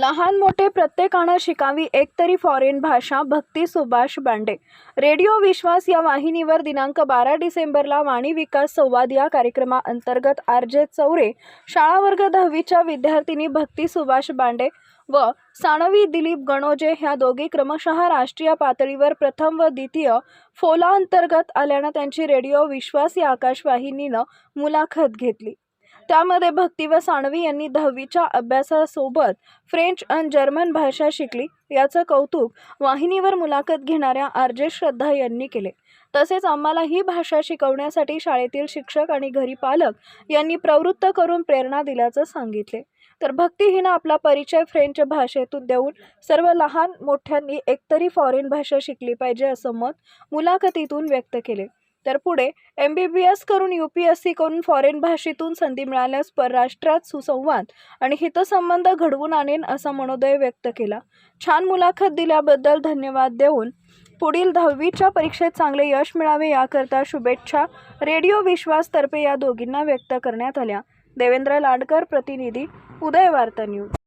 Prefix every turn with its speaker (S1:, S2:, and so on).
S1: लहान मोठे प्रत्येकानं शिकावी एकतरी फॉरेन भाषा भक्ती सुभाष बांडे. रेडिओ विश्वास या वाहिनीवर दिनांक बारा डिसेंबरला वाणी विकास संवाद या कार्यक्रमाअंतर्गत आर जे चौरे शाळा वर्ग दहावीच्या विद्यार्थिनी भक्ती सुभाष बांडे व साणवी दिलीप गणोजे ह्या दोघी क्रमशः राष्ट्रीय पातळीवर प्रथम व द्वितीय फोला अंतर्गत आल्यानं त्यांची रेडिओ विश्वास या आकाशवाहिनीनं मुलाखत घेतली. त्यामध्ये भक्ती व साणवी यांनी दहावीच्या अभ्यासासोबत फ्रेंच आणि जर्मन भाषा शिकली. याचं कौतुक वाहिनीवर मुलाखत घेणाऱ्या आर जे श्रद्धा यांनी केले. तसेच आम्हाला ही भाषा शिकवण्यासाठी शाळेतील शिक्षक आणि घरी पालक यांनी प्रवृत्त करून प्रेरणा दिल्याचं सांगितले. तर भक्तीहीनं आपला परिचय फ्रेंच भाषेतून देऊन सर्व लहान मोठ्यांनी एकतरी फॉरेन भाषा शिकली पाहिजे असं मत मुलाखतीतून व्यक्त केले. तर पुढे एम बी बी एस करून यू पी एस सी करून फॉरेन भाषेतून संधी मिळाल्यास परराष्ट्रात सुसंवाद आणि हितसंबंध घडवून आणेन असा मनोदय व्यक्त केला. छान मुलाखत दिल्याबद्दल धन्यवाद देऊन पुढील दहावीच्या परीक्षेत चांगले यश मिळावे याकरता शुभेच्छा रेडिओ विश्वासतर्फे या दोघींना व्यक्त करण्यात आल्या. देवेंद्र लाडकर प्रतिनिधी उदय वार्ता न्यूज.